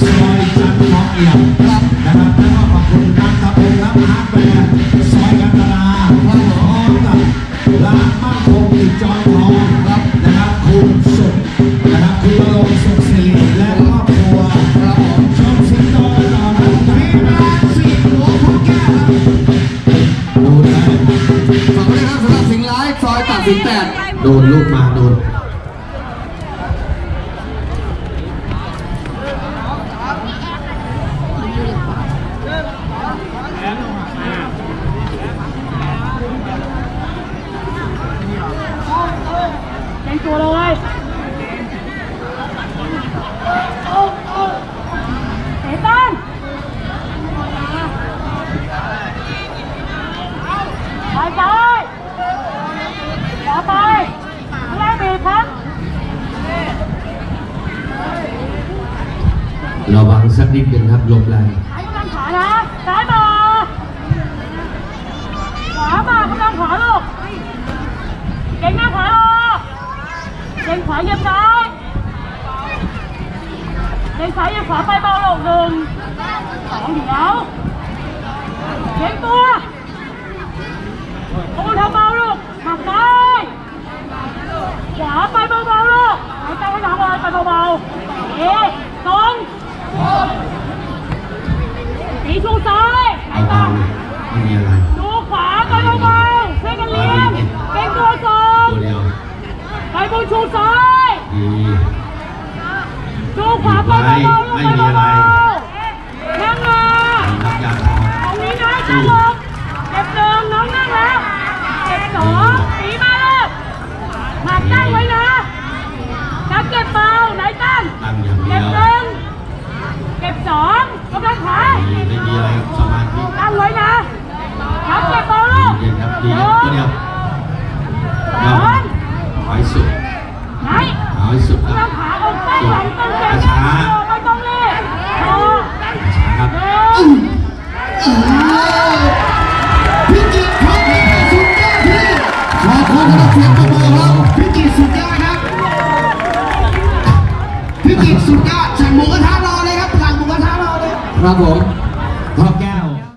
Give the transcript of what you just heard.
ซอยจันทร์ทองเอี่ยมนะครับแล้วก็ขอบคุณร้านตะพงและฮาร์ดแวร์ซอยกันตนาพร้อมกับร้านมั่นคงติดจอยทองครับนะครับคุณสุดนะครับคุณโลงสุขศิริและครอบครัวครับผมชมสิงโตต่อนะมีร้านสีหลวงพ่อแก้วครับดูเลยฝากไว้นะครับสำหรับสิงห์ไลฟ์ซอยตัดสินแปดโดนลูกมาโดน ตัวเลยเตะต้นไปไปขอไปแรกบีบครับระวังสักนิดนึงครับลมแรงไอ้กำลังขานะซ้ายมาขวามากำลังขาลูกเก่งหน้าขาลูก เก่งขวาเยียบซ้ายเก่งซ้ายเยียบขวาไปเบาลงหนึ่งสองเดี๋ยวเก่งตัวโอ้ทำเบาลูกหักซ้ขวาไปเบาๆลูกหายใจให้หนักเลยไปเบาๆเอ๊ะตรงตีชูซ้ายไหนเอาต่อาไม่มีอะไร ดูขวาไปเบาๆช่วยกันเลี้ยงเป็นตัวสอง ตัวเดียว ไปบนชูซ้าย ดีดูขวาไปเบาๆไม่มีอะไร สั่งหมูกระทะรอเลยครับสั่งหมูกระทะรอเลยครับผมขอบคุณ